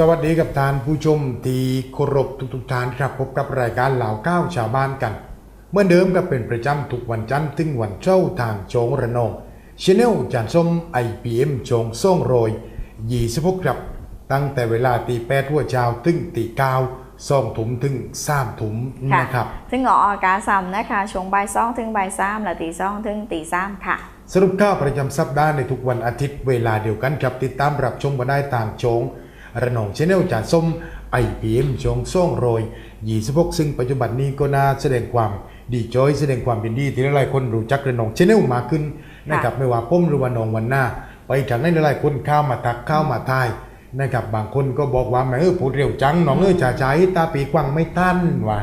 สวัสดีกับท่านผู้ชมที่เคารพทุกๆท่านครับพบกับรายการเหล่าก้าวชาวบ้านกัน เมื่อเดิมก็เป็นประจำทุกวันจันทร์ถึงวันเช้าทางโจงระนองชแนลจานส้ม IPM โจงส่งโรยยี่สิบหกครับ ตั้งแต่เวลาตีแปดหัวเช้าถึงตีเก้าสองถุมถึงสามถุมนะครับซึ่งออกอากาศซ้ำนะคะช่วงบ่ายสองถึงบ่ายสามและตีสองถึงตีสามค่ะ สรุปข่าวประจำสัปดาห์ในทุกวันอาทิตย์เวลาเดียวกันครับติดตามรับชมมาได้ทางโจง ระนองชแนลจานส้มไอพีเอ็มโจงส่งโรย26ซึ่งปัจจุบันนี้ก็น่าแสดงความดีใจแสดงความยินดีที่หลายๆคนรู้จักระนองชแนลมากขึ้นนะครับไม่ว่าผมหรือว่าน้องวันหน้า ไปทางไหนหลายๆคนเข้ามาทักเข้ามาทายนะครับบางคนก็บอกว่าแหม่เออพูดเร็วจังน้องเออจ่าใจตาปีกวังไม่ทันว่ะ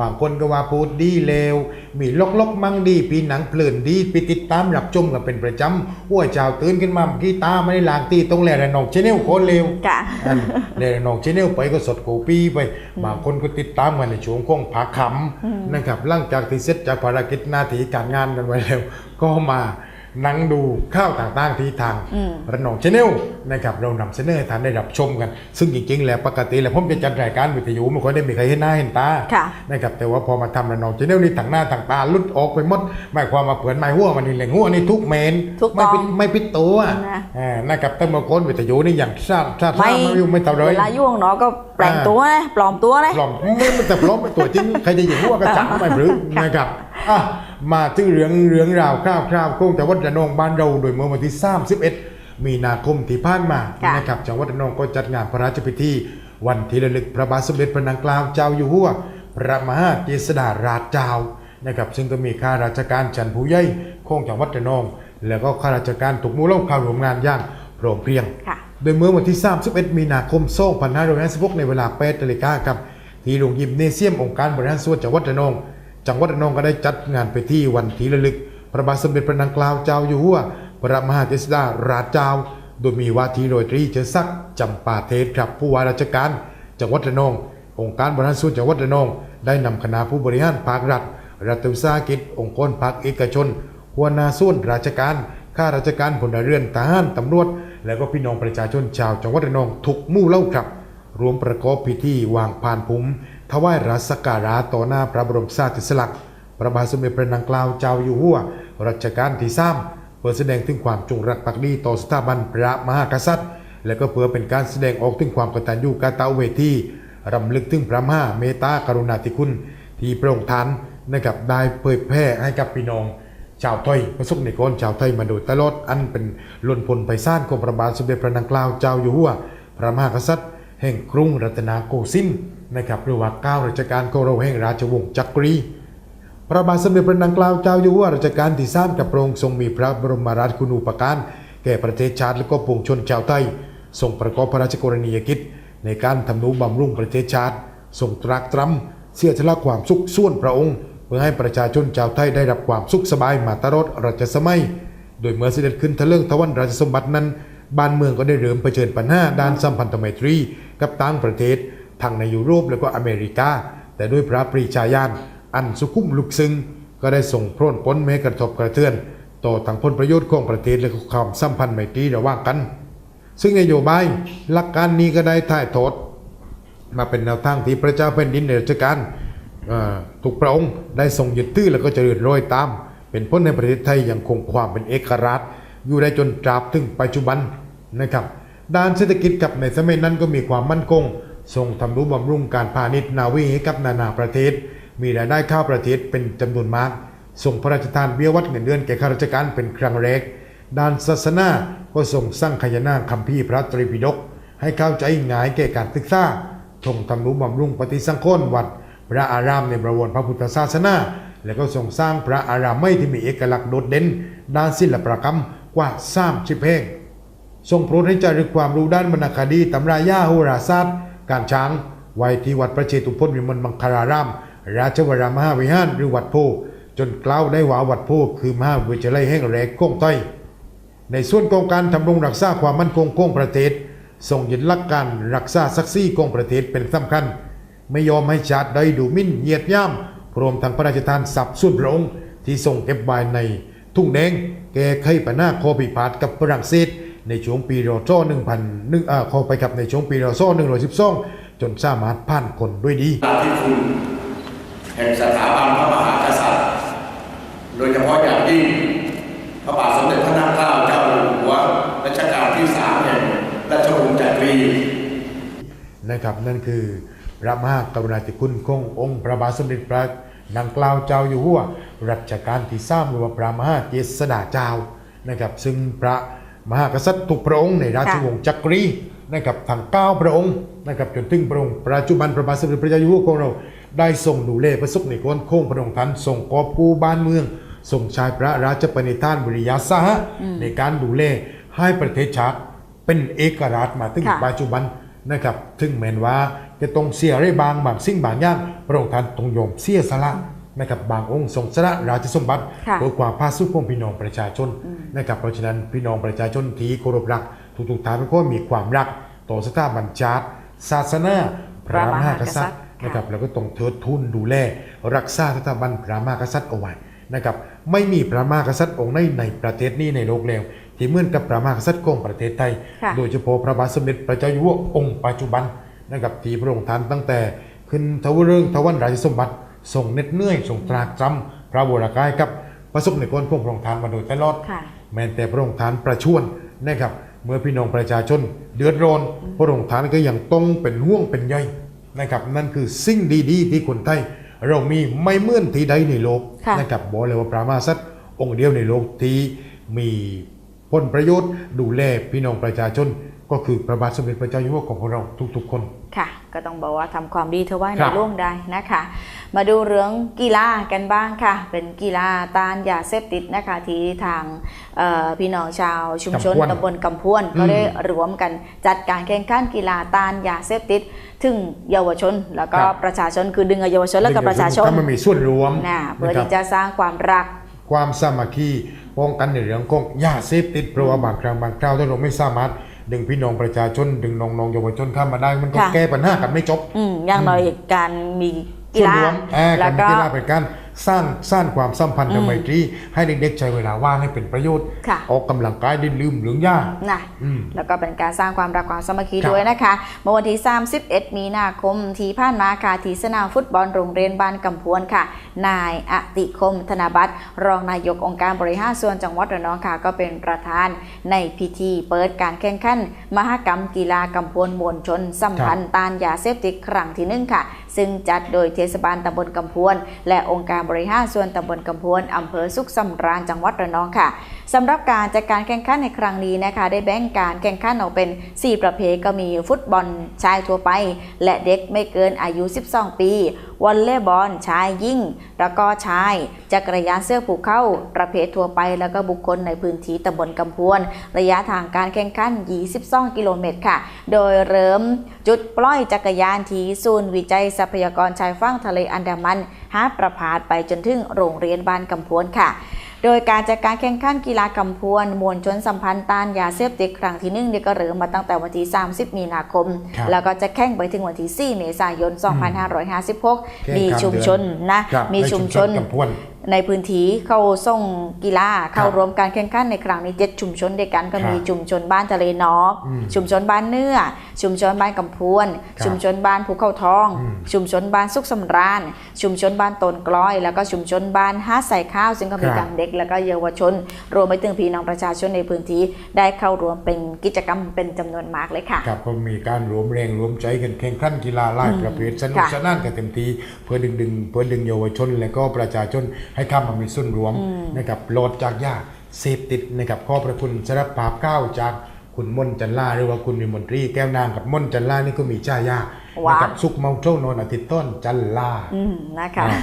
บางคนก็ว่าพูดดีเลวมีลกลกๆมั่งดีปีหนังเพลินดีไปติดตามรับชมกันเป็นประจำหัวเจ้าตื่นขึ้นมาเมื่อกี้ตาไม่ได้ล้างตีตรงแหล่ระนองชแนลโคตรเลวค่ะอันแหล่ระนองชแนลไปก็สดโกปีไป บางคนก็ติดตามกันในช่วงของผักขำนะครับหลังจากที่เสร็จจากภารกิจหน้าที่การงานกันไว้แล้วก็มา นั่งดูข้าวต่างๆที่ทางอืมระนองชแนลนะครับเรานำเสนอให้ท่านได้รับชมกัน ซึ่งจริงๆ แล้วปกติแล้วผมจะจัดรายการวิทยุไม่ค่อยได้มีใครเห็นหน้าเห็นตาค่ะนะครับแต่ว่าพอมาทำระนองชแนลนี่ต่างหน้าต่างตาลุดออกไปหมดหมายความว่าเผื่อนไม้หัวมันนี่แหล่งหัวนี่ทุกเมนทุกไม่ปิดตอนไม่ปิดตัวนะอ่านะครับแต่เมื่อก่อนวิทยุนี่อย่างชาติชาติไม่ไม่อยู่ไม่เท่าไรเวลายุ่งเนาะก็แปลงตัวนะปลอมตัวนะปลอมไม่ไม่แต่ปลอมเป็นตัวจริงใครจะยิงหัวกระจังไม่หรือนะครับอะ มาถึงเรื่องเรื่องราวคร่าวๆของจังหวัดระนองบ้านเราโดยเมื่อวันที่ 31 มีนาคมที่ผ่านมาค่ะ นะครับจังหวัดระนองก็จัดงานพระราชพิธี วันที่ระลึกพระบาทสมเด็จพระนางเกล้าเจ้าอยู่หัวพระมหาเจษฎาราชเจ้านะครับซึ่งก็มีข้าราชการชั้นผู้ใหญ่ของจังหวัดระนอง แล้วก็ข้าราชการทุกหมู่เหล่าเข้าร่วมงานอย่างพร้อมเพรียง ค่ะ โดยเมื่อวันที่ 31 มีนาคม 2556ในเวลา8นาฬิกาครับ ที่โรงยิมเนเซียมองค์การบริหารส่วนจังหวัดระนอง จังหวัดระนองก็ได้จัดงานไปที่วันที่ระลึก พระบาทสมเด็จพระนางเกล้าเจ้าอยู่หัวพระมหาเจษฎาราชเจ้า โดยมีว่าทีโรยตรีเจริญศักดิ์จำปาเทศครับผู้ว่าราชการ จังหวัดระนอง องค์การบริหารส่วนจังหวัดระนอง ได้นำคณะผู้บริหารภาครัฐรัฐวิสาหกิจ องค์กรภาคเอกชน หัวหน้าส่วนราชการข้าราชการพลเรือนทหารตำรวจ และก็พี่น้องประชาชนชาวจังหวัดระนองทุกมู่เล่าครับ รวมประกอบพิธีวางพานภูมิ ถวายรัศการะต่อหน้าพระบรมสารีสลักษณ์พระบาทสมเด็จพระนางเกล้าเจ้าอยู่หัวรัชกาลที่สามเพื่อแสดงถึงความจงรักภักดีต่อสถาบันพระมหากษัตริย์ และก็เพื่อเป็นการแสดงออกถึงความกตัญญูกตเวทีรำลึกถึงพระมหาเมตตากรุณาธิคุณ ที่พระองค์ท่านนะครับได้เผยแพร่ให้กับพี่น้องชาวไทยประสบนิกรชาวไทยมาโดยตลอดอันเป็นล้นพลไปสร้างของพระบาทสมเด็จพระนางเกล้าเจ้าอยู่หัวพระมหากษัตริย์ แห่งกรุงรัตนโกสินทร์ นะครับหรือว่าเก้ารัชกาลของเราแห่งราชวงศ์จักรี พระบาทสมเด็จพระนางเกล้าเจ้าอยู่หัวรัชกาลที่สามกับพระองค์ทรงมีพระบรมราชคุณูปการแก่ประเทศชาติและก็ปวงชนชาวไทยทรงประกอบพระราชกรณียกิจ ในการทำนุบำรุงประเทศชาติทรงตรักตรำเสียสละความสุขส่วนพระองค์เพื่อให้ประชาชนชาวไทยได้รับความสุขสบายมาตลอดรัชสมัย โดยเมื่อเสด็จขึ้นทะเลิงทวันราชสมบัตินั้น บ้านเมืองก็ได้เริ่มเผชิญปัญหาด้านสัมพันธไมตรีกับต่างประเทศ ทั้งในยุโรปและก็อเมริกา แต่ด้วยพระปรีชาญาณอันสุขุมลุกซึ้งก็ได้ส่งพร่นพ้นแม้กระทบกระเทือนต่อทั้งผลประโยชน์ของประเทศและความสัมพันธ์ไมตรีระหว่างกัน ซึ่งนโยบายหลักการนี้ก็ได้ถ่ายทอดมาเป็นแนวทางที่พระเจ้าแผ่นดินในรัชกาลเอ่อทุกพระองค์ได้ทรงยึดถือแล้วก็เจริญรอยตาม เป็นพ้นในประเทศไทยยังคงความเป็นเอกราชอยู่ได้จนตราบถึงปัจจุบันนะครับด้านเศรษฐกิจกับในสมัยนั้นก็มีความมั่นคง ทรงทำนุบำรุงการพาณิชย์นาวีให้กับนานาประเทศ มีรายได้เข้าประเทศเป็นจำนวนมากทรงพระราชทานเบี้ยวัดเงินเดือนแก่ข้าราชการเป็นครั้งแรก ด้านศาสนาก็ทรงสร้างขยนาคัมภีร์พระตรีปิฎกให้เข้าใจง่ายแก่การศึกษาทรงทำนุบำรุงปฏิสังขรณ์วัด พระอารามในประวนพระพุทธศาสนา และก็ทรงสร้างพระอารามไม่ที่มีเอกลักษณ์โดดเด่น ด้านศิลปกรรมกว่าสามสิเพลงทรงโปรดให้จารึกความรู้ด้านวรรณคดีตำรายาโหราศาสตร์ การช้าง ไว้ที่วัดพระเชตุพนวิมลมังคลาราม ราชวรามหาวิหารหรือวัดโพจนกล่าวได้ว่าวัดโพคือมหาวิทยาลัยแห่งแรกของไทยในส่วนของการทำรงรักษาความมั่นคงของประเทศทรงยึดหลักการรักษาศักดิ์ศรีของประเทศเป็นสำคัญ ไม่ยอมให้ชาติใดดูมิ่นเหยียดย่ำพร้อมทั้งพระราชทานทรัพย์ส่วนพระองค์ที่ทรงเก็บไว้ในทุ่งแดงแก้ไขปัญหาโคพิพาทกับฝรั่งเศส ในช่วงปีรอซ่อ1,000นึงอ่าข้าไปกับในช่วงปีรอซ่อ112จนสามารถผ่านคนด้วยดีลาธิคุณแห่งสถาบันพระมหากษัตริย์ โดยเฉพาะอย่างยิ่งพระบาทสมเด็จพระนางเกล้าเจ้าอยู่หัวรัชกาลที่สามแห่งราชวงศ์จักรีนะครับนั่นคือพระมหากรุณาธิคุณขององค์พระบาทสมเด็จพระนางเกล้าเจ้าอยู่หัวรัชกาลที่สามหรือว่าพระมหาเจษฎาเจ้านะครับซึ่งพระ มหากษัตริย์ทุกพระองค์ในราชวงศ์จักรีนะครับทั้งเก้าพระองค์นะครับจนถึงพระองค์ปัจจุบันพระบาทสมเด็จพระเจ้าอยู่หัวของเราได้ทรงดูแลประสบในก้นโค้งพระองค์ท่านทรงกอบกู้บ้านเมืองทรงชายพระราชปณิธานบริยาสหะในการดูแลให้ประเทศชาติเป็นเอกราชมาถึงค่ะปัจจุบันนะครับถึงแม้นว่าจะต้องเสียอะไรบางบางสิ่งบางอย่างพระองค์ท่านต้องยอมเสียสละ นะครับบางองค์ทรงสละราชสมบัติค่ะเพื่อความภาคสุขของพี่น้องประชาชนนะครับเพราะฉะนั้นพี่น้องประชาชนที่เคารพรักทุกๆท่านก็มีความรักต่อสถาบันชาติศาสนาพระมหากษัตริย์นะครับแล้วก็ต้องเทิดทุนดูแลรักษาสถาบันพระมหากษัตริย์เอาไว้นะครับไม่มีพระมหากษัตริย์องค์ใดในประเทศนี้ในโลกแล้วที่เหมือนกับพระมหากษัตริย์ของประเทศไทยค่ะโดยเฉพาะพระบาทสมเด็จพระเจ้าอยู่หัวองค์ปัจจุบันนะครับที่พระองค์ท่านตั้งแต่ขึ้นทวเรื่องทวันราชสมบัติ ทรงเหน็ดเหนื่อยทรงตรากตรำพระวรากายกับประสบในกรของพระองค์ท่านมาโดยตลอดค่ะแม้แต่พระองค์ท่านประชวรนะครับเมื่อพี่น้องประชาชนเดือดร้อนพระองค์ท่านก็ยังต้องเป็นห่วงเป็นใยนะครับนั่นคือสิ่งดีๆ ที่คนไทยเรามีไม่เหมื่อนที่ใดในโลกค่ะนะครับบอกเลยว่าพระมหากษัตริย์องค์เดียวในโลกที่มีผลประโยชน์ดูแลพี่น้องประชาชนก็คือพระบาทสมเด็จพระเจ้าอยู่หัวของพวกเราทุกๆคน ค่ะ ก็ต้องบอกว่าทำความดีเธอไว้คในรับร่วงได้นะคะ มาดูเรื่องกีฬากันบ้างค่ะ เป็นกีฬาต้านยาเสพติดนะคะที่ทางเอ่อพี่น้องชาวชุมชนกำพวนตำบลกำพวนอืมก็ได้รวมกันจัดการแข่งขันกีฬาต้านยาเสพติดถึงเยาวชน แล้วก็ครับประชาชนคือดึงเอาเยาวชนแล้วก็ประชาชนถ้ามันมีส่วนรวมนะเพื่อนะครับที่จะสร้างความรัก ความสามัคคีป้องกันในเรื่องของยาเสพติดเพราะว่าบางครั้งบางคราวถ้าเราไม่สามารถดึงพี่น้องประชาชนดึงน้องๆเยาวชนเข้ามาได้มันก็ค่ะแก้ปัญหากันไม่จบอืมอย่างน้อยการมี กีส่วนฬารวมอ่าแล้กาวรมีก็กีฬาเป็นการสร้างสร้างความสัมพันธ์ทางไมตรีให้เด็กๆใช้เวลาว่างให้เป็นประโยชน์ค่ะออกกำลังกายได้ลืมเหลืองยานะอืมแล้วก็เป็นการสร้างความรักความสามัคคีครับด้วยนะคะเมื่อวันที่ 31 มีนาคมที่ผ่านมาค่ะที่สนามฟุตบอลโรงเรียนบ้านกำพวนค่ะ นายอติคมธนบัตรรองนายกองค์การบริหารส่วนจังหวัดระนองค่ะ ก็เป็นประธานในพิธีเปิดการแข่งขันมหกรรมกีฬากำพวนมวลชนสัมพันธ์ต้านยาเสพติดครั้งที่หนึ่งค่ะ ซึ่งจัดโดยเทศบาลตำบลกำพวน และองค์การบริหารส่วนตำบลกำพวนอำเภอสุขสำราญจังหวัดระนองค่ะ สำหรับการจัดการแข่งขันในครั้งนี้นะคะ ได้แบ่งการแข่งขันออกเป็น 4 ประเภทก็มีฟุตบอลชายทั่วไป และเด็กไม่เกินอายุ 12 ปีวอลเลย์บอลชายยิ่ง แล้วก็ชายจักรยานเสื้อผูกเข้า ประเภททั่วไป แล้วก็บุคคลในพื้นที่ตำบลกำพวน ระยะทางการแข่งขัน 22 กิโลเมตรค่ะ โดยเริ่มจุดปล่อยจักรยานที่ศูนย์วิจัยทรัพยากรชายฝั่งทะเลอันดามันหาประพาสไปจนถึงโรงเรียนบ้านกำพวนค่ะ โดยการจัดการแข่งขันกีฬากำพวน มวลชนสัมพันธ์ต้านยาเสพติดครั้งที่หนึ่งเนี่ยก็เริ่มมาตั้งแต่วันที่ 30 มีนาคมครับแล้วก็จะแข่งไปถึงวันที่ 4 เมษายน 2556 มีชุมชนนะครับมีในชุมชนกำพวน ในพื้นที่เข้าส่งกีฬาเข้าครับรวมการแข่งขันในครั้งนี้7ชุมชนด้วยกันก็มีครับชุมชนบ้านทะเลนอกอืมชุมชนบ้านเนื้อ ชุมชนบ้านกำพวนครับชุมชนบ้านภูเขาทองอืมชุมชนบ้านสุขสำราญ ชุมชนบ้านตนกล้อย แล้วก็ชุมชนบ้านห้าใส่ข้าว ซึ่งก็มีครับทั้งเด็กแล้วก็เยาวชน รวมไปถึงพี่น้องประชาชนในพื้นที่ได้เข้ารวมเป็นกิจกรรมเป็นจำนวนมากเลยค่ะครับก็มีการรวมแรงรวมใจกันแข่งขันกีฬาหลายประเภทสนุกค่ะสนานกันเต็มที่เพื่อดึงดึงเพื่อดึงเยาวชน และก็ประชาชนให้เข้ามามีส่วนรวมนะครับโหลดจากยาเสพติดนะครับขอบพระคุณสำหรับภาพก้าวจากคุณมนต์จันล่าหรือว่าคุณวิมลตรีแก้วนางกับมนต์จันล่านี่ก็มีจ้ายาว้าวนะครับสุกเมาเท่านอนอาทิตย์ต้นจันล่าอืมนะคะอ่า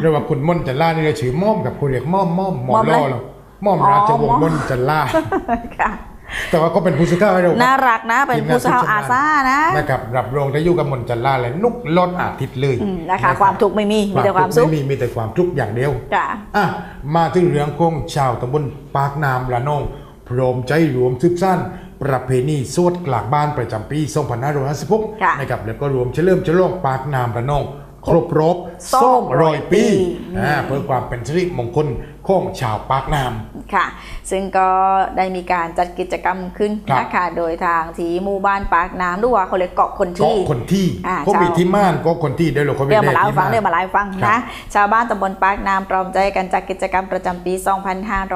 เรียกว่าคุณมนต์จันล่านี่เราชื่อม่อมกับคุณเรียกม่อมม่อมหมอม่อมอะไรล่อเราม่อมราชวงอ๋อศ์ม่มอมนต์จันล่าค่ะ แต่ว่าก็เป็นผู้สื่อข่าวให้เราครับน่ารักนะ เป็นผู้สาวอาซานะนะครับรับรองได้อยู่กับมนจันลาและนุกลดอาทิตย์เลยอืมนะคะความทุกข์ไม่มีมีแต่ความสุขไม่มีมีแต่ความทุกข์อย่างเดียวค่ะอะมาถึงเรื่องของชาวตำบลปากน้ำละนองพร้อมใจรวมทึบสั้นประเพณีสวดกลางบ้านประจำปี2556ค่ะนะครับแล้วก็รวมเฉลิมฉลองปากน้ำละนองครบรอบ200 200ปีปีอ่าเพื่อความเป็นสิริมงคล ของชาวปากน้ค่ะ ซึ่งก็ได้มีการจัดกิจกรรมขึ้นครับนะคะโดยทางที่หมู่บ้านปากน้ำหรือว่าเขาเรียกเกาะคนำที่ก็คนที่อ่าก็มีชาวที่ม่านก็คนที่เดี๋ยวเราเขาไปเดี๋ยวมาแลเล่าให้ที่ฟังม่านเดี๋ยวมาเล่าให้ฟังครันะบชาวบ้านตำบลปากน้ำพร้อมใจกันจัดกิจกรรมประจำปี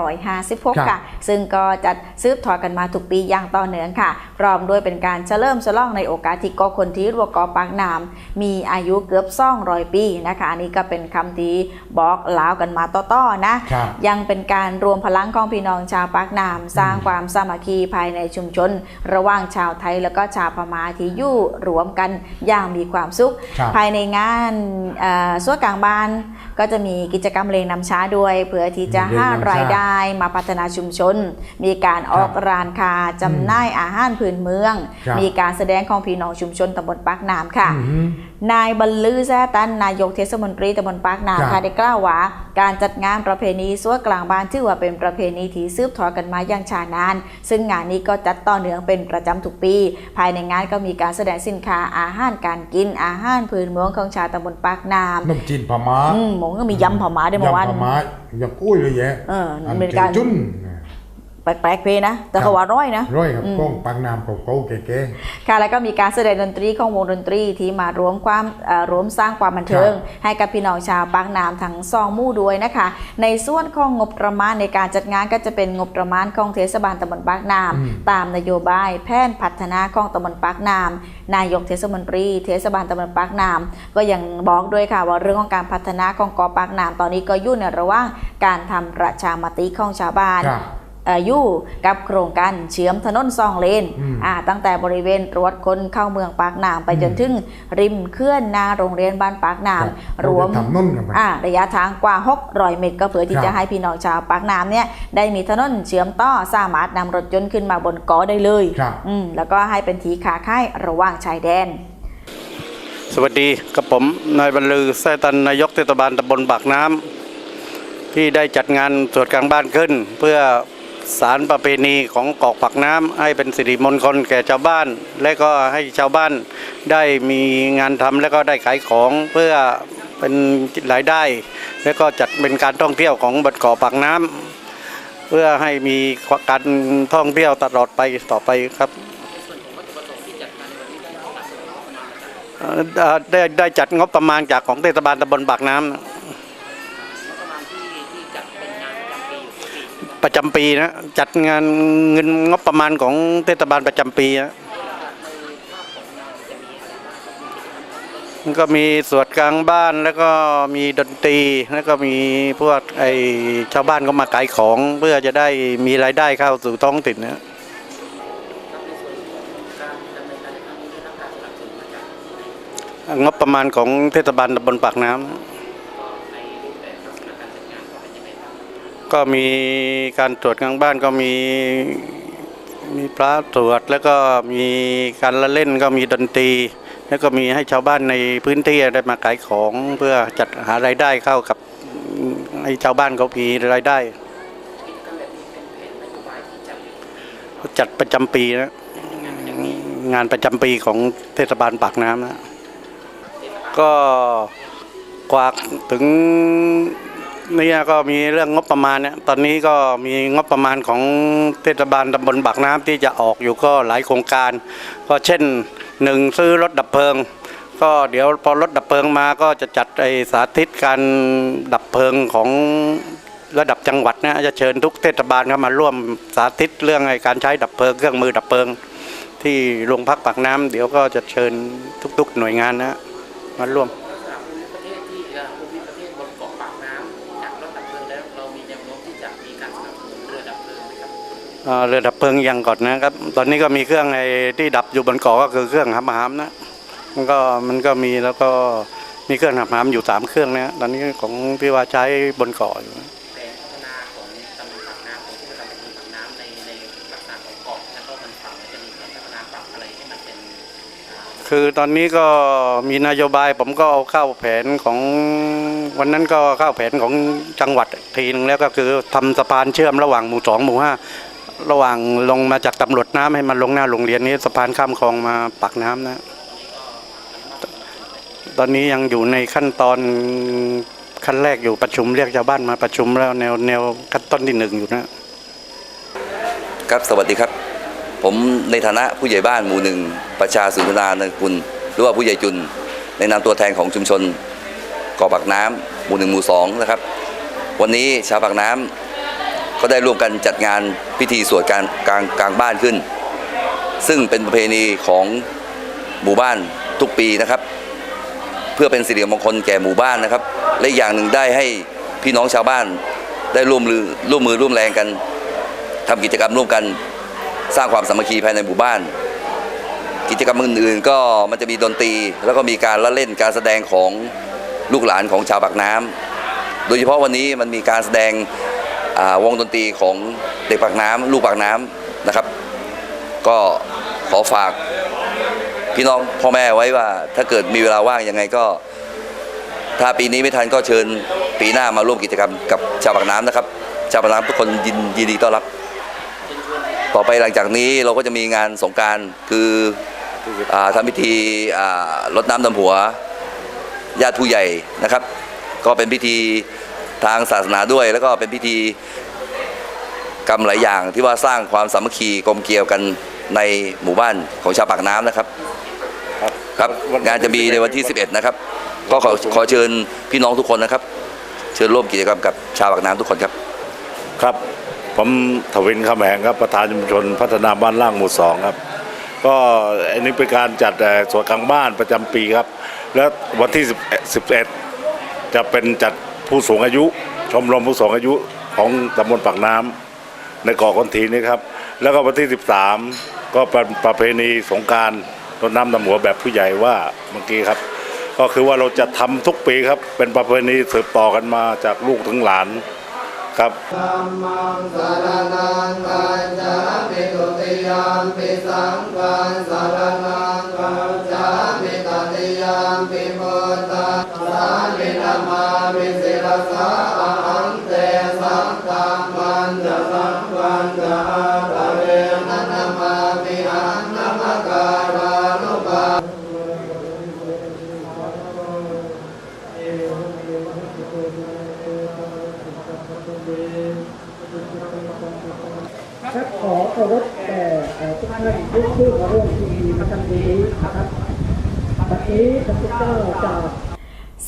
2556 ค่ะ ซึ่งก็จัดซืบทอดกันมาทุกปีอย่างต่อเนื่องค่ะพร้อมด้วยเป็นการเฉลิมฉลองในโอกาสที่เกาะคนที่รัวเกาะปากน้ำมีอายุเกือบ200ปีนะคะอันนี้ก็เป็นคำที่บอกเล่ากันมาต่อๆนะครับยังเป็นการรวมพลังของพี่น้องชาวปากน้ำสร้างความสามัคคีภายในชุมชน ระหว่างชาวไทยแล้วก็ชาวพม่าที่อยู่รวมกันอย่างมีความสุขครับภายในงานเอ่อส่วนกลางบ้านก็จะมีกิจกรรมเลงนำช้าด้วย เพื่อที่จะมีเลงหานำช้ารายได้มาพัฒนาชุมชน มีการออกร้านค้าจำหน่ายอาหารพื้นเมืองครับมีการแสดงของพี่น้องชุมชนตำบลปากน้ำค่ะอืม นายบรรลือแซ่ตันนายกเทศมนตรีตำบลปากครัน้ำบค่ะได้กล่าวว่าการจัดงานประเพณีสวดกลางบ้านถือว่าเป็นประเพณีที่สืบทอดกันมาอย่างชานาน ซึ่งงานนี้ก็จัดต่อเนื่องเป็นประจำทุกปี ภายในงานก็มีการแสดงสินค้าอาหารการกินอาหารพื้นเมืองของชาวตำบลปากน้นมจีนพม่าำอืมหมงก็มียำผามาด้วยเมื่อวานยำพม่าอย่างอุ้ยเลยแยะเอออันเป็นการจุ้นแปลกๆเพนะ แต่ครัเขาบว่าร้อยนะ ร้อยครับอืมกล้องปากน้ำเก่าๆแก่ค่ะแล้วก็มีการแสดงดนตรีของวงดนตรีที่มารวมความเอ่อรวมสร้างความบันเทิง ให้กับพี่น้องชาวปากน้ำทั้งสองหมู่ด้วยนะคะ ในส่วนของงบประมาณในการจัดงานก็จะเป็นงบประมาณของเทศบาลตำบลปากน้ำตามนโยบายแผนพัฒนาของตำบลปากน้ำนายกเทศมนตรี เทศบาลตำบลปากน้ำก็ยังบอกด้วยค่ะว่าเรื่องของการพัฒนาของกอปากน้ำตอนนี้ก็อยู่ในระหว่างการทำประชามติของชาวบ้านๆครับเอ่ออ ยู่กับโครงการเชื่อมถนนสองเลนอืมอ่าตั้งแต่บริเวณตรวจคนเข้าเมืองปากน้ำไปอืมจนถึงริมเคลื่อนนาโรงเรียนบ้านปากน้ครับำรวมเราจะทำนุ่นกันไปอ่าระยะทางกว่า 600 เมตร ก็เพื่อที่ครับจะให้พี่น้องชาวปากน้ำเนี่ยได้มีถนนเชื่อมต่อสามารถนำรถยนต์ขึ้นมาบนเกาะได้เลยครับอืมแล้วก็ให้เป็นทีขาค่ายระหว่างชายแดนสวัสดีกับผมนายบรรลือแซ่ตันนายกเทศบาลตำบลปากน้ำที่ได้จัดงานสวดกลางบ้านขึ้น เพื่อ สารประเพณีของกอกปากน้ำให้เป็นสิริมงคลแก่ชาวบ้าน และก็ให้ชาวบ้านได้มีงานทำและก็ได้ขายของเพื่อเป็นรายได้ และก็จัดเป็นการท่องเที่ยวของบัดเกาะปากน้ำเพื่อให้มีการท่องเที่ยวตลอดไปต่อไปครับได้ได้จัดงบประมาณจากของเทศบาลตำบลปากน้ำ ประจำปีนะจัดงานเงินงบประมาณของเทศบาลประจำปีนะก็มีสวดกลางบ้านแล้วก็มีดนตรีแล้วก็มีพวกไอชาวบ้านก็มาขายของเพื่อจะได้มีรายได้เข้าสู่ท้องถิ่นนะงบประมาณของเทศบาลตำบลปากน้ำ ก็มีการตรวจกลางบ้านก็มีมีพระตรวจแล้วก็มีการละเล่นก็มีดนตรี แล้วก็มีให้ชาวบ้านในพื้นที่ได้มาขายของเพื่อจัดหารายได้เข้ากับให้ชาวบ้านเขามีรายได้จัดประจำปีนะงานประจำปีของเทศบาลปากน้ำนะก็กว่าถึง เนี่ยก็มีเรื่องงบประมาณเนี่ยตอนนี้ก็มีงบประมาณของเทศบาลตำบลปากน้ำที่จะออกอยู่ก็หลายโครงการ ก็เช่นหนึ่งซื้อรถดับเพลิง ก็เดี๋ยวพอรถดับเพลิงมาก็จะจัดไอสาธิตการดับเพลิงของระดับจังหวัดนะจะเชิญทุกเทศบาลเข้ามาร่วมสาธิตเรื่องไอการใช้ดับเพลิงเครื่องมือดับเพลิง ที่โรงพักปากน้ำเดี๋ยวก็จะเชิญทุก ๆ หน่วยงานนะมาร่วม เรือดับเพลิงยังก่อนนะครับ ตอนนี้ก็มีเครื่องไอ้ที่ดับอยู่บนเกาะก็คือเครื่องหามหามนะมันก็มันก็มีแล้วก็มีเครื่องหามหามอยู่สามเครื่องนะตอนนี้ของพี่ว่าใช้บนเกาะอยู่แผนพัฒนาของตำบลปากน้ำของที่เราตำบลปากน้ำในในลักษณะของเกาะแล้วก็มันฝั่งมันจะมีแผนพัฒนาปรับอะไรให้มันเป็นอ่าคือตอนนี้ก็มีนโยบายผมก็เอาเข้าแผนของวันนั้นก็เข้าแผนของจังหวัดทีนึงแล้วก็คือทำสะพานเชื่อมระหว่างหมู่สองหมู่ห้า ระหว่างลงมาจากตำรวจน้ำให้มันลงหน้าโรงเรียนนี้สะพานข้ามคลองมาปากน้ำนะ ตอนนี้ยังอยู่ในขั้นตอนขั้นแรกอยู่ประชุมเรียกชาวบ้านมาประชุมแล้วแนวแนวขั้นต้นที่หนึ่งอยู่นะครับสวัสดีครับ ผมในฐานะผู้ใหญ่บ้านหมู่หนึ่งประชาสุนทรานกุลหรือว่าผู้ใหญ่จุน ในนามตัวแทนของชุมชนเกาะปากน้ำหมู่หนึ่งหมู่สองนะครับ วันนี้ชาวปากน้ำ ก็ได้ร่วมกันจัดงานพิธีสวดการกลางกลางบ้านขึ้น ซึ่งเป็นประเพณีของหมู่บ้านทุกปีนะครับ เพื่อเป็นสิริมงคลแก่หมู่บ้านนะครับ และอย่างหนึ่งได้ให้พี่น้องชาวบ้านได้ร่วมมือร่วมมือร่วมแรงกันทำกิจกรรมร่วมกันสร้างความสามัคคีภายในหมู่บ้าน กิจกรรมอื่นๆ ก็มันจะมีดนตรี แล้วก็มีการละเล่นการแสดงของลูกหลานของชาวปากน้ำโดยเฉพาะวันนี้มันมีการแสดง วงดนตรีของเด็กปากน้ำลูกปากน้ำนะครับ ก็ขอฝากพี่น้องพ่อแม่ไว้ว่าถ้าเกิดมีเวลาว่างยังไงก็ ถ้าปีนี้ไม่ทันก็เชิญปีหน้ามาร่วมกิจกรรมกับชาวปากน้ำนะครับ ชาวปากน้ำทุกคนยินยินดีต้อนรับ ต่อไปหลังจากนี้เราก็จะมีงานสงการคืออทำพิธีอ่ารดน้ำดำหัวญาติผู้ใหญ่นะครับ ก็เป็นพิธีทางศาสนาด้วย แล้วก็เป็นพิธี กรรมหลายอย่างที่ว่าสร้างความสามัคคีกลมเกลียวกันในหมู่บ้านของชาวปากน้ำนะครับครับงานจะมีในวันที่ 11 นะครับ ก็ขอขอเชิญพี่น้องทุกคนนะครับ เชิญร่วมกิจกรรมกับชาวปากน้ำทุกคนครับ ครับ ผมทวินคำแหงครับประธานชุมชนพัฒนาบ้านล่างหมู่สองครับ ก็อันนี้เป็นการจัดสวดกลางบ้านประจำปีครับ แล้ววันที่10 11 จะเป็นจัดผู้สูงอายุ ชมรมผู้สูงอายุของตำบลปากน้ำ ในเกาะคนทีนี่ครับ แล้วก็วันที่ 13 ก็เป็นประเพณีสงการรดน้ำดำหัวแบบผู้ใหญ่ว่าเมื่อกี้ครับ ก็คือว่าเราจะทำทุกปีครับ เป็นประเพณีสืบต่อกันมาจากลูกถึงหลานครับครั เคารพแต่เอ่อทุกท่านยกชื่อมาร่วมพิธีประจำปีนี้นะครับวันนี้พระพุทธเจ้าจาก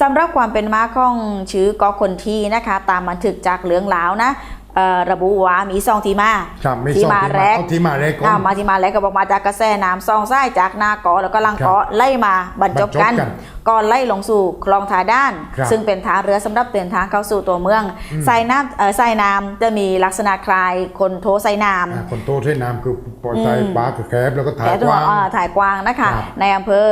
สำหรับความเป็นมาของชื่อกอคนทีนะคะ ตามบันทึกจากเหลืองหลาวนะเอ่อระบุว่ามีซองที่มาครับมีที่สองมาที่มาแรกเอาที่มาแรกก่อนอ่มาที่มาแรกก็บอกมาจากกระแสน้ำซองไส้จากนาเกาะแล้วก็ลังเกาะไล่มาบรรจบกันบรรจบกันก่อนไล่ลงสู่คลองทาด้านครับซึ่งเป็นทางเรือสำหรับเดินทางเข้าสู่ตัวเมืองใส่น้ำเอ่อใส่น้ำจะมีลักษณะคล้ายคนโทใส่น้ำอ่าคนโตใช้น้ำคือปล่อยใจอืมปลาคือแคบแล้วก็ถ่ายแต่กตัวว้างอ่าถ่ายกวางนะคะครับในอำเภอ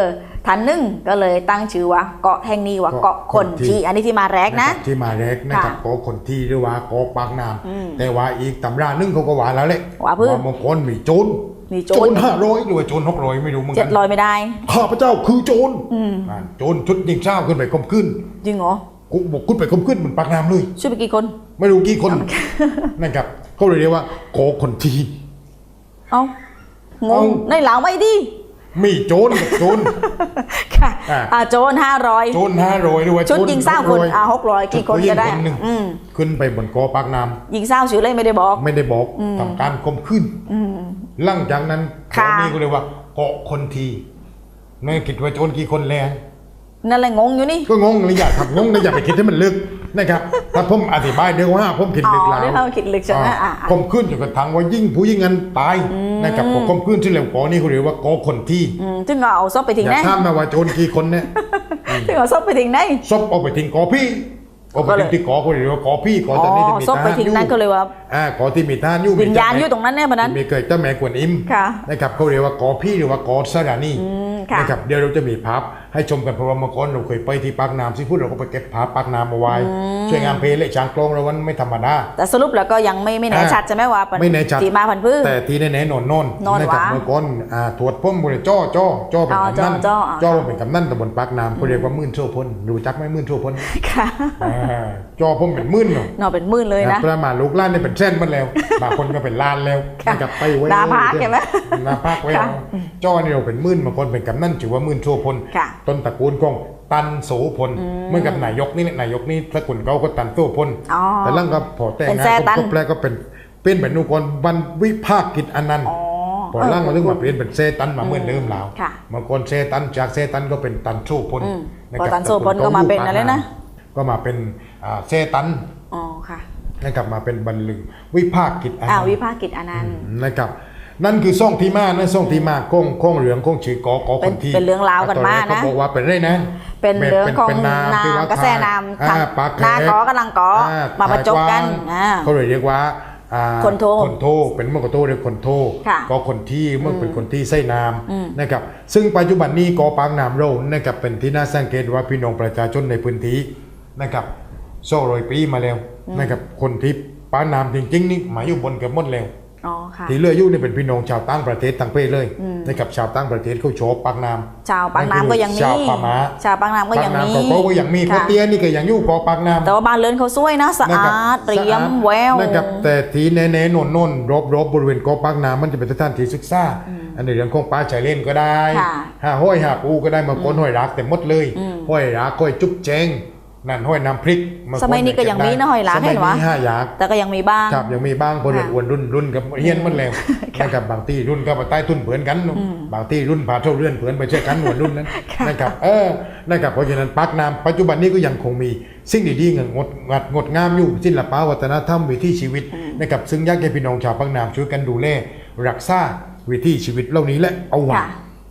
ทันหนึ่งก็เลยตั้งชื่อว่าเกาะแห่งนี้ว่าเกาะเกาะคนทีอันนี้ที่มาแรกนะครับที่มาแรกนะครับค่ะก็คนที่เรียกว่าก็ปากน้อืมำแต่ว่าอีกตำราหนึงเขาก็ว่าแล้วแหละว่าเพิ่มมงคลมีโจร มีโจรห้าร้อยหรือว่าโจรหกร้อยไม่รู้เหมือนเจ็กัดลอยไม่ได้ ข้าพเจ้าคือโจรอืมอ่าโจรชุดยิงเช้าขึ้นไปข่มขึ้นจริงเหรอกูบอกขึ้นไปข่มขึ้นบนปากน้ำเลย ช่วยไปกี่คน ไม่รู้กี่คนนะครับเขาเลยเรียกว่าโกคนที เอ้างเอ้างในเหลาไม่ดี มีโจรกับโจรค่ะอ่าอ่าโจรห้าร้อยโจรห้าร้อยหรือว่าชุดโจรยิงเศร้าคน600อ่าหกร้อยกี่คนก็ได้ชุยิงหนึ่งอืมขึ้นไปบนกอปากน้ยิงเศร้าชื่อเลยไม่ได้บอกำไม่ได้บอกทำการข่มขึ้นอืมหลังจากนั้นค่ะตอนนี้ก็เลยว่าเกาะคนทีไม่คิดว่าโจรกี่คนแล้ว นั่นแหละงงอยู่นี่ ก็งงเลยอย่าทำงงนะอย่าไปคิดให้มันลึกนะครับถ้าผมอธิบายเดี๋ยวว่าผมคิดลึกอ๋อแล้วเดี๋ยวเราคิดลึกใช่ไหมอะอะผมขึ้นอยู่กับทางว่ายิ่งผู้ยิ่งงันตายนะครับพอผมขึ้นที่เหลวกอนี่เขาเรียกว่าเกาะคนทีอืมถึงเอาซบไปทิ้งอย่าไหนถามนะว่าโจรกี่คนเนี่ยถึงเอาซบไปทิ้งไหน ซบเอาไปทิ้งกอพี่เอาไปทิ้งที่กอเขาเรียกว่ากอพี่กออ๋ตอนนี้จะอมีซบไปทิ้งนั้นก็เลยว่า อ่ากอที่มีทานอยู่วิญญาณอยู่ตรงนั้นเนี่ยปะนั้น มีเกิดเจ้าแม่กวนอิมค่ะนะครับเขาเรียกว่ากอพี่หรือว่ากอสรานีมค่ะนะครับเดี๋ยวเราจะมีภาพให้ชมกันเพราะว่าเมื่อก่อนเราเคยไปที่ปากน้ำซีฟู้ดเราก็ไปเก็บภาพปากน้ำมาไว้ช่วยงานเพลและช้างกลองเราวันไม่ธรรมดาแต่สรุปแล้วก็ยังไม่ไม่แน่อ่าชัดใช่ไหมว่าเป็ไม่แน่ชัดที่มาพันธุ์พืชแต่ที่แน่ๆนอนนอนนอนนะครับหวาเมื่อก่อนอ่าตรวจพ่มบริจ้อจ้อจ้อเป็นอ๋อกำนันจ้อจ้ออ่าจ้อเป็นกำนันตำบลปากน้ำเขาเรียกว่ามื่นโชพลรู้จักไหมมื่นโชพลค่ะอ่าจ้อผมเป็นมื่นเนาะนอนเป็นหมื่นเลยนะประมาณลูกล้านเนี่ยเป็นเส้นมันแล้วบางคนก็เป็นล้านแล้วค่ะนะครับไปไว้หน้าภาคเห็นไหมหน้าภาคไว้ค่ะเอาจ้อนี่เราเป็นมื่นบางคนเป็นกำนันถือว่ามื่นโชพลค่ะต้นตระกูลของตันโสพลเหมือนกับนายกนี่แหละนายกนี่สกุลเขาก็ตันโสพลอ๋อแต่หลังก็พอแต่งเป็นงาแซ่นตันก็แปลก็เป็นเป็นเป็นนุกรบรรวิภาคกิจอนันต์อ๋อพอหล่างมาถึงมาเปลี่ยนเป็นเซตันมาเหมือนเดิมแล้วค่ะบางคนเซตันจากเซตันก็เป็นตันโสพลอืมะพอครับตันโสพลก็มาเป็นอะไรนะก็มาเป็นอ่าเซตันอ๋อค่ะนะครับมาเป็นบรรลือวิภาคกิจอนัอ่านต์วิภาคกิจอนันต์นะครับ นั่นคือซ่องที่มานะซ่องที่มาโค้งโค้งเหลืองโค้งชื่อกอกอเป็คนนที่เป็นเรื่องราวกันมานะตอเขาบอกว่าเป็นไรนะ เป็นเรื่องของป็นนามที่ว่กระแสนามอ่ทางปากแขนากอกำลังกออ่มาประจบกันถ่ายกว้างอ่าเขาเลยเรียกว่าอ่าคนโทคนโทเป็นเมื่อก่อนโทเรียกคนโทค่ะก็คนที่เมื่อเป็นคนที่ไส้นามอืมนะครับ ซึ่งปัจจุบันนี้กอปางนามเรานะครับเป็นที่น่าสังเกตว่าพี่น้องประชาชนในพื้นที่นะครับโซ่รอยปีมาแล้วนะครับคนที่ปางนามจริงๆนี่หมายอยู่บนเกือบหมดแล้ว อ๋อค่ะที่เหลืออยู่นี่เป็นพี่น้องชาวต่างประเทศทั้งประเทศเลยนะครับชาวต่างประเทศเขาโชว์ปากน้ำชาวปากน้ำก็ยังมีชาวปามาชาวปากน้ำก็ยังมีปากน้ำเขาก็ยังมีค่ะเขาเตี้ยนี่ก็ยังอยู่กอปากน้ำแต่ว่าบ้านเรือนเขาสวยนะสะนะคอาบดเรียมสะอาดแววนะครับแต่ทีแน่ๆโน่นโน่นรอบรอบบริเวณกอปากน้ำมันจะเป็นสถานที่ศึกษาอันในเรื่องของป่าชายเลนก็ได้ค่ะหาห้อยหาปูก็ได้มาก้นห้อยรักแต่หมดเลยอืมห้อยรักห้อยจุ๊บแจง นั่นห้อยน้ำพริกาสมัยนี้ก็ยังมีนะห้อยรักสมัยเห็นวะนี้ห้าอยากแต่ก็ยังมีบ้างครับยังมีบ้างคนเรียนค่ะอ้วนรุ่นรุ่นกับเฮียนมันแล้วนะครับบางที่รุ่นก็มาใต้ทุนเผือนกัน บางที่รุ่นพาเท่าเรื่อนเผือนไปเช่อกันอ้วนรุ่นนั้นนะครับเออนะครับเพราะฉะนั้นปักน้ำปัจจุบันนี้ก็ยังคงมีสิ่งดีๆงดงดงดงามอยู่ศิลปะวัฒนธรรมวิถีชีวิตนะครับซึ่งอยากให้พี่น้องชาวปักน้ำช่วยกันดูแลรักษาวิถีชีวิตเหล่านี้และเอาไว้ค่ะ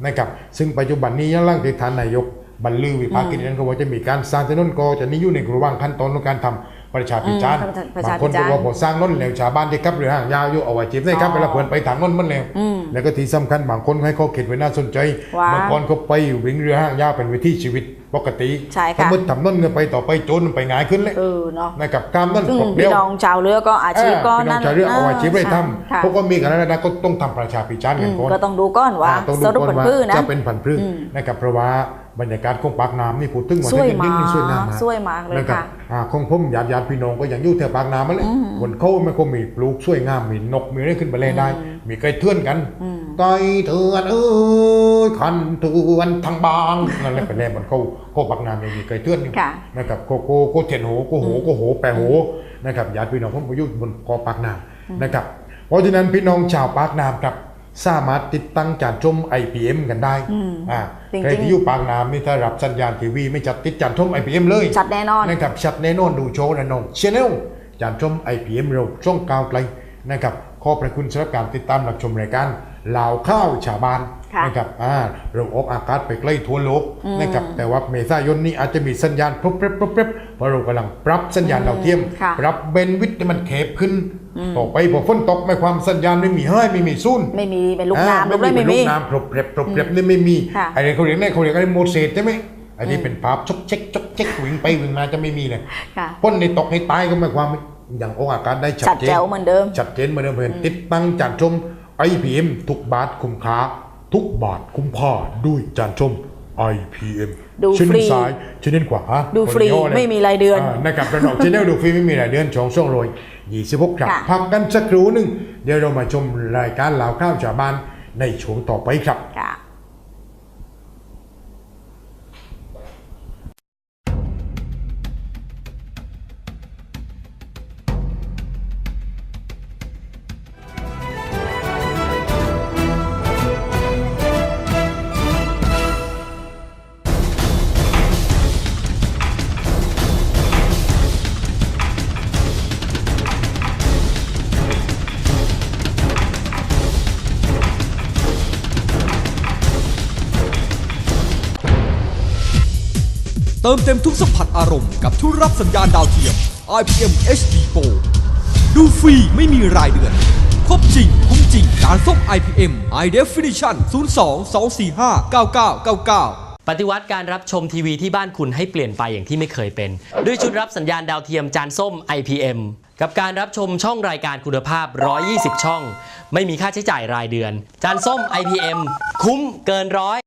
นะครับซึ่งปัจจุบันนี้ยังร่างที่ทานนายก บรรลือวิภาคกิจนั้นก็ว่าจะมีการสร้างถนนก็จะนี่อยู่ในระหว่างขั้นตอนของการทำประชาพิจารณ์อืมประบาชางคนพิก็จารณ์ว่าพอสร้างถนนแล้วชาวบ้านที่ขับเรือหางยาวอยู่เอาไว้จิบได้ครับอ๋อเวลาเพื่อนไปทางถนนมันแล้วอืมแล้วก็ที่สำคัญบางคนให้ข้อเขียนไว้น่าสนใจว่าบางคนเขาไปวิ่งเรือหางยาวเป็นวิถีชีวิตปกติใช่ค่ะ ถ้ามืดทำถนนเงินไปต่อไปโจรมันไปง่ายขึ้นเลยเออเนาะนะครับตามนั้นซึ่งครบเดีพี่ยวน้องชาวเรือก็อาชีพก็เออพี่น้นั่อนงชาวเรือเอาไว้จิบได้ทค่ะำพวกก็มีกันแล้วนะก็ต้องทำประชาพิจารณ์อืกันมก่อนก็ต้องดูก้อนว่าอ่าต้องดูสรุปก่อนผลว่าพืชนะจะเป็นผันพืชอืมนะครับเพราะว่าบรรยากาศของปากน้ำนี่พูดถึงวันสวยนี้ยิ่งๆนี่สวยงามมากมากสวยมากเลยนะครับค่ะอ่าของผมญาติญาติพี่น้องก็ยังอยู่แถวปากน้ำมาเลยอืมบนเขามันก็มีปลูกสวยงามมีนกมีอะไรขึ้นไปเลยได้ มีไก่เทือนกันอืม ไก่เทือนเอ้ยคันเทือนทางบางนั่นแหละไปแล่บนเขาเขาปากน้ำยังมีไก่เทือนอยู่ค่ะนะครับโกโกโกเทียนโหโกโหโกโหแปรโหนะครับญาติพี่น้องผมก็อยู่บนเกอปากน้ำนะครับ เพราะฉะนั้นพี่น้องชาวปากน้ำครับสามารถติดตั้งจานชม IPM กันได้อืมอ่าจริงๆใครที่อยู่ปากน้ำนี่ถ้ารับสัญญาณทีวีไม่จัดติดจานชม IPM เลย ชัดแน่นอนนะครับชัดแน่นอนดูโชว์แน่นอนชแนลจานชม IPM เราช่องกาวไกลนะครับขอบพระคุณสำหรับการติดตามรับชมรายการ ลาวข้าวชาวบ้านค่ะนะครับอ่าเราออกอากาศไปใกล้ทั่วโลกนะครับแต่ว่าเมษายนนี้อาจจะมีสัญญาณพรบเปรบพรบเปรบเพราะเรากำลังปรับสัญญาณดาวเทียมค่ะปรับเบนวิดให้มันเขบขึ้นต่อไปพอฝนตกไม่ความสัญญาณไม่มีให้ไม่มีซุนไม่มีเป็นลูกอ่าน้ำลูกได้ไม่เป็นมีลูกน้ำปรบเปรบปรบเปรบนี่ไม่มีค่ะไอ้เขาเรียกนี่เขาเรียกอะไรโมเสสใช่ไหมไอ้ที่เป็นภาพชกเช็คชกเช็ควิ่งไปวิ่งมาจะไม่มีเลยค่ะพ่นในตกให้ตายก็ไม่ความอย่างออกอาการได้ชัดชัดเจนแจ๋วเหมือนเดิมชัดเจนเหมือนเดิมเพื่อนติดตั้งจานชม IPM ทุกบาทคุ้มค่า ทุกบาทคุ้มค่าด้วยจานชม IPM ดูชิ้นฟรีซ้ายชิ้นขวาดูฟรีคนละย่อเลยไม่มีรายเดือนานะครับระนองชแนลดูฟรีไม่มีรายเดือนช่องช่องโรย26ครับค่ะพักกันสักครู่หนึ่งเดี๋ยวเรามาชมรายการลาวข้าวชาวบ้านในช่วงต่อไปครับ ติมเต็มทุกสัมผัสอารมณ์กับทุกรับสัญญาณดาวเทียม IPM HD Pro ดูฟรีไม่มีรายเดือน ครบจริง คุ้มจริง การส่ง IPM High Definition 02 245 9999ปฏิวัติการรับชมทีวีที่บ้านคุณให้เปลี่ยนไปอย่างที่ไม่เคยเป็น ด้วยชุดรับสัญญาณดาวเทียมจานส้ม IPM กับการรับชมช่องรายการคุณภาพ 120 ช่อง ไม่มีค่าใช้จ่ายรายเดือน จานส้ม IPM คุ้มเกินร้อย